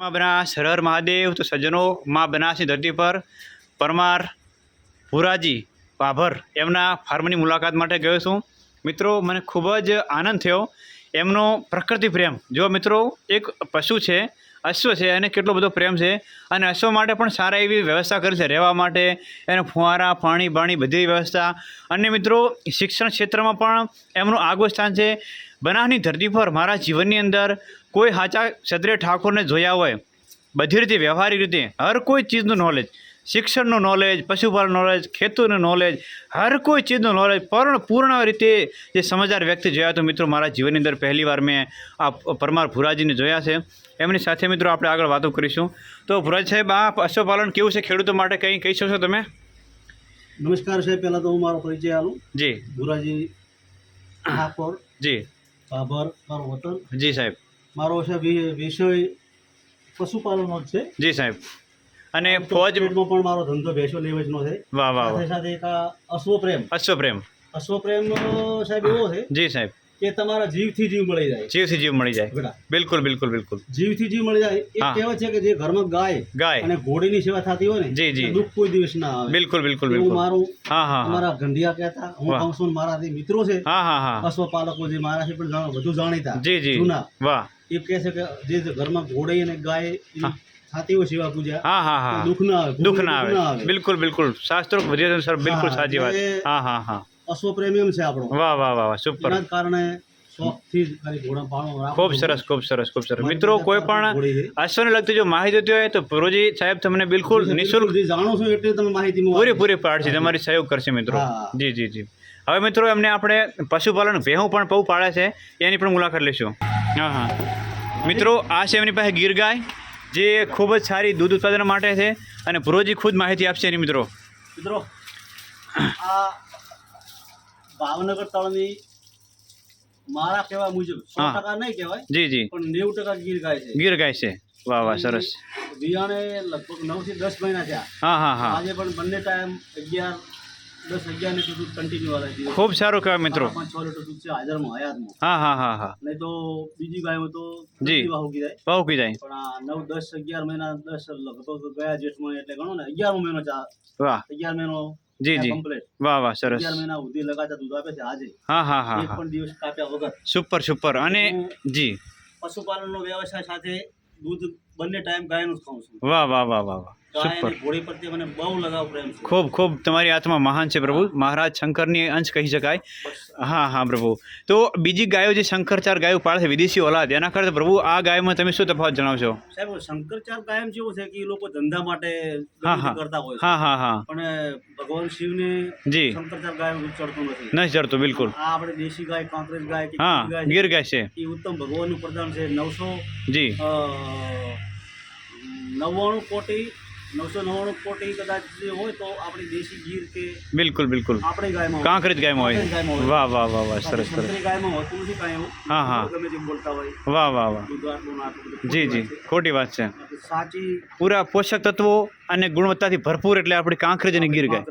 માં બનાસ હર મહાદેવ, તો સજ્જનો માં બનાસની ધરતી પર, પરમાર ભુરાજી ભાભર એમના ફાર્મની મુલાકાત માટે ગયો છું. મિત્રો, મને ખૂબ જ આનંદ થયો. એમનો પ્રકૃતિ પ્રેમ. જો મિત્રો, એક પશુ છે, અશ્વ છે એને કેટલો બધો પ્રેમ છે. અને અશ્વ માટે પણ સારા એવી વ્યવસ્થા કરી છે, રહેવા માટે. એને ફુવારા, પાણી, બાણી બધી વ્યવસ્થા. અને મિત્રો, શિક્ષણ ક્ષેત્રમાં પણ એમનું આગવું સ્થાન છે. બનાસની ધરતી પર, મારા જીવનની અંદર કોઈ સાચા ક્ષત્રિય ઠાકોરને જોયા હોય બધી રીતે વ્યવહારિક રીતે હર કોઈ ચીજનું નોલેજ શિક્ષણનું નોલેજ પશુપાલન નોલેજ ખેતીનું નોલેજ હર કોઈ ચીજનું નોલેજ પૂર્ણ પૂર્ણ રીતે જે સમજદાર વ્યક્તિ જોયા તો મિત્રો મારા જીવનની અંદર પહેલી વાર મેં આ પરમાર ભુરાજીને જોયા છે. એમની સાથે મિત્રો આપણે આગળ વાતો કરીશું. તો ભુરાજ સાહેબ આ પશુપાલન કેવું છે? ખેડૂતો માટે કંઈ કહી શકશો તમે? નમસ્કાર સાહેબ પહેલાં તો હું મારો પરિચય આલું જી. ભુરાજી ઠાકોર જી. બાબર મારો વતન. જી સાહેબ. મારો છે વિષય પશુપાલનનો જ છે. જી સાહેબ. અને ફોજ પણ મારો ધંધો ભેંસો લેવેચનો છે. વાહ વાહ સાથે સાથે એક અશ્વપ્રેમ. અશ્વપ્રેમ. અશ્વપ્રેમ સાહેબ એવો છે જી સાહેબ. કે તમારા જીવથી જીવ મળી જાય. જીવથી જીવ મળી જાય. બિલકુલ બિલકુલ બિલકુલ. જીવથી જીવ મળી જાય. એ કહેવત છે કે જે ઘરમાં ગાય ગાય. અને ઘોડીની સેવા થતી હોય ને જી, જી. દુઃખ કોઈ દિવસ ના આવે. બિલકુલ બિલકુલ બિલકુલ. મારું હા હા મારા ગંઢિયા કહેતા. હું. કહું છું મારા મિત્રો છે હા હા હા. અશ્વપાલકો જે મારાથી પણ જાણ- વધુ જાણીતા. જી જી. વાહ. એ કહે છે કે જે ઘરમાં ઘોડી અને ગાય થતી હોય સેવા પૂજા હા હા હા. દુઃખ ના આવે દુઃખ ના આવે. બિલકુલ બિલકુલ. શાસ્ત્રો સર બિલકુલ સાચી વાત. હા હા હા. અશ્વપ્રેમી છે આપણો. વાહ વાહ વાહ વાહ સુપર કારણે શોખથી જ ખાલી ઘોડા પાળો રાખો. ખૂબ સરસ ખૂબ સરસ ખૂબ સરસ. મિત્રો કોઈ પણ અશ્વને લગતી જો માહિતી જોઈતી હોય તો પુરોજી સાહેબ તમને બિલકુલ નિઃશુલ્ક જાણો છો એટલે તમે માહિતી હું પૂરી પૂરી પાડશે તમારી સહયોગ કરશે મિત્રો. જી જી જી. હવે મિત્રો એમને આપણે પશુપાલન ભેહું પણ બહુ પાડે છે. એની પણ મુલાકાત લઈશું. હા હા. મિત્રો આ છે એમની પાસે ગીર ગાય જે ખૂબ જ સારી દૂધ ઉત્પાદન માટે છે અને પૂર્વજી ખુદ માહિતી આપશે એની મિત્રો. મિત્રો આ ભાવનગર તળની મારા કહેવા મુજબ સો ટકા નહીં કહેવાય જી જી. પણ નેવું ટકા ગીર ગાય છે. ગીર ગાય છે. વાહ વાહ સરસ. બિયાણે લગભગ નવથી દસ મહિના થયા. હા હા હા. આજે પણ બંને ટાઈમ અગિયાર દસ અગિયાર લીટર દૂધ કન્ટિન્યુ આવે છે ખૂબ સારું કહેવાય મિત્રો. પાંચ છ લીટર દૂધ છે હાજરમાં હયાતમાં. હા હા હા હા. નહીં તો બીજી ગાયો તો જી. વાહુકી જાય. બહુ જાય. પણ આ નવ દસ અગિયાર મહિના દસ લગભગ ગયા જેઠમાં એટલે ગણો ને અગિયાર મહિનો ચા વાહ. અગિયાર મહિનો જી જી. વાહ વાહ સરસ. અગિયાર મહિના સુધી લગાતાર દૂધ આપે છે આજે. હા હા હા એક પણ દિવસ કાપ્યા વગર. Super super. અને જી. પશુપાલનનો વ્યવસાય સાથે દૂધ બંને ટાઈમ ગાયનું જ ખાઉં છું. વાહ વાહ વાહ વાહ વાહ. ગાય સુપર અને ઘોડી પ્રત્યે મને બહુ લગાવ પ્રેમ છે. ખૂબ ખૂબ. તમારી આત્મા મહાન છે પ્રભુ. મહારાજ શંકરની અંશ કહી શકાય. હા હા પ્રભુ. તો બીજી ગાયો જે શંકરચાર ગાયો પાળે છે વિદેશી ઓલાદ એના કરતાં પ્રભુ આ ગાયમાં તમે શું તફાવત જણાવશો? સાહેબ શંકરચાર ગાયમ કેવું છે કે એ લોકો ધંધા માટે. કરતા હોય હા હા હા. પણ ભગવાન શિવને જી. શંકરચાર ગાય ચડતું નથી. નહીં ચડતું બિલકુલ. આ આપણે દેશી ગાય કોંગ્રેસ ગાય કે હા ગીર ગાય છે, ગીર ગાય છે. એ ઉત્તમ ભગવાનનું પ્રદાન છે. નવસો જી. નવ્વાણું કોટી નવસો નવ્વાણું કોટી કદાચ જે હોય તો આપણી દેશી ગીર કે બિલકુલ બિલકુલ. આપણી ગાયમાં હોય. કાંકરેજ ગાયમાં હોય. વાહ વાહ વાહ વાહ સરસ સરસ. ગાયમાં હોતું નથી કાંઈ એવું. હા, હા. ગમે તેમ બોલતા હોય. વાહ વાહ વાહ. જી જી. ખોટી વાત છે. સાચી પૂરા પોષક તત્વો અને ગુણવત્તાથી ભરપૂર એટલે આપણી કાંકરેજ અને ગીર ગાય.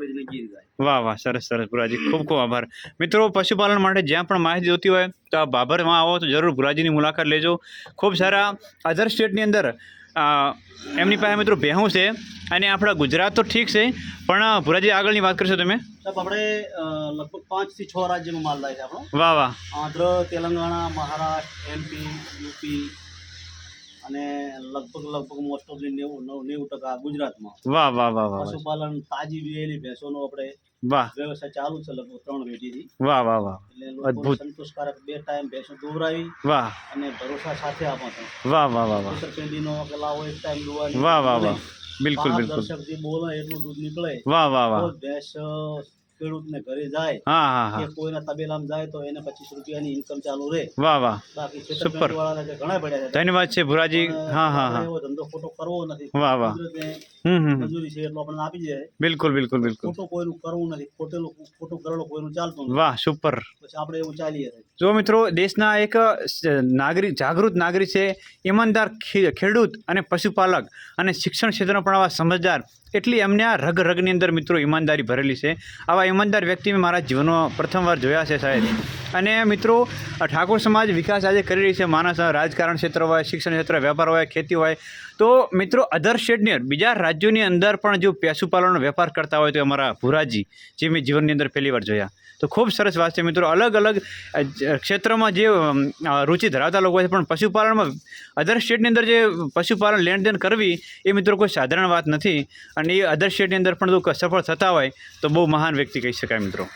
વાહ વાહ સરસ સરસ. ભુરાજી ખૂબ ખૂબ આભાર. મિત્રો પશુપાલન માટે જ્યાં પણ માહિતી જોતી હોય તો આ બાબરમાં આવો તો જરૂર ભુરાજીની મુલાકાત લેજો. ખૂબ સારા અધર સ્ટેટની અંદર એમની પાસે મિત્રો ભેહું છે અને આપણા ગુજરાત તો ઠીક છે પણ ભુરાજી આગળની વાત કરશો તમે? સાહેબ આપણે લગભગ પાંચથી છ રાજ્યનો માલ થાય છે આપણો. વાહ વાહ. આંધ્ર તેલંગાણા મહારાષ્ટ્ર એમપી યુપી અને લગભગ લગભગ મોસ્ટ ઓફ નેવું નવ- ટકા ગુજરાતમાં. વાહ વાહ વાહ પશુપાલન તાજી વિયેલી ભેંસોનો આપણે વાહ. વ્યવસાય ચાલુ છે લગભગ ત્રણ વેઢીથી વાહ વાહ વાહ. અદ્ભુત. સંતોષકારક બે ટાઈમ ભેંસો દોરાવી વાહ. અને ભરોસા સાથે આપો વાહ વાહ વાહ વાહ. પેઢીનો લાવો એક ટાઈમ દોવાની. વાહ વાહ વાહ. બિલકુલ બિલકુલ. દર્શક જે બોલે એટલું દૂધ નીકળે. વાહ વાહ વાહ. ભેંસ ખેડૂતને ઘરે જાય હા હા હા. કોઈના તબેલામાં જાય તો એને પચીસ રૂપિયાની ઇન્કમ ચાલુ રહે. વાહ વાહ. બાકી જે ઘણા પડ્યા છે. ધન્યવાદ છે ભુરાજી. હા હા હા. એવો ધંધો ખોટો કરવો નથી. વાહ વાહ. મજૂરી છે એટલો આપણને આપી જાય બિલકુલ બિલકુલ બિલકુલ. ખોટું કોઈનું કરવું નથી. ખોટેલું ખોટું કરેલું કોઈનું ચાલતું વાહ સુપર પછી આપણે એવું ચાલીએ જો મિત્રો દેશના એક નાગરિક જાગૃત નાગરિક છે ઈમાનદાર ખેડૂત અને પશુપાલક અને શિક્ષણ ક્ષેત્રમાં પણ આવા સમજદાર એટલી એમને આ રગ રગની અંદર મિત્રો ઈમાનદારી ભરેલી છે. આવા ઈમાનદાર વ્યક્તિ મેં મારા જીવનમાં પ્રથમવાર જોયા છે સાહેબ. અને મિત્રો ઠાકોર સમાજ વિકાસ આજે કરી રહી છે. માણસ, રાજકારણ ક્ષેત્ર હોય, શિક્ષણ ક્ષેત્ર, વેપાર હોય, ખેતી હોય. તો મિત્રો અધર સ્ટેટની બીજા રાજ્યોની અંદર પણ જો પશુપાલનનો વેપાર કરતા હોય તો અમારા ભુરાજી, જે મેં જીવનની અંદર પહેલી વાર જોયા. તો ખૂબ સરસ વાત છે મિત્રો. અલગ અલગ ક્ષેત્રમાં જે રુચિ ધરાવતા લોકો છે, પણ પશુપાલનમાં અધર સ્ટેટની અંદર જે પશુપાલન લેણદેણ કરવી, એ મિત્રો કોઈ સાધારણ વાત નથી. અને એ અધર સ્ટેટની અંદર પણ જો સફળ થતા હોય, તો બહુ મહાન વ્યક્તિ કહી શકાય મિત્રો.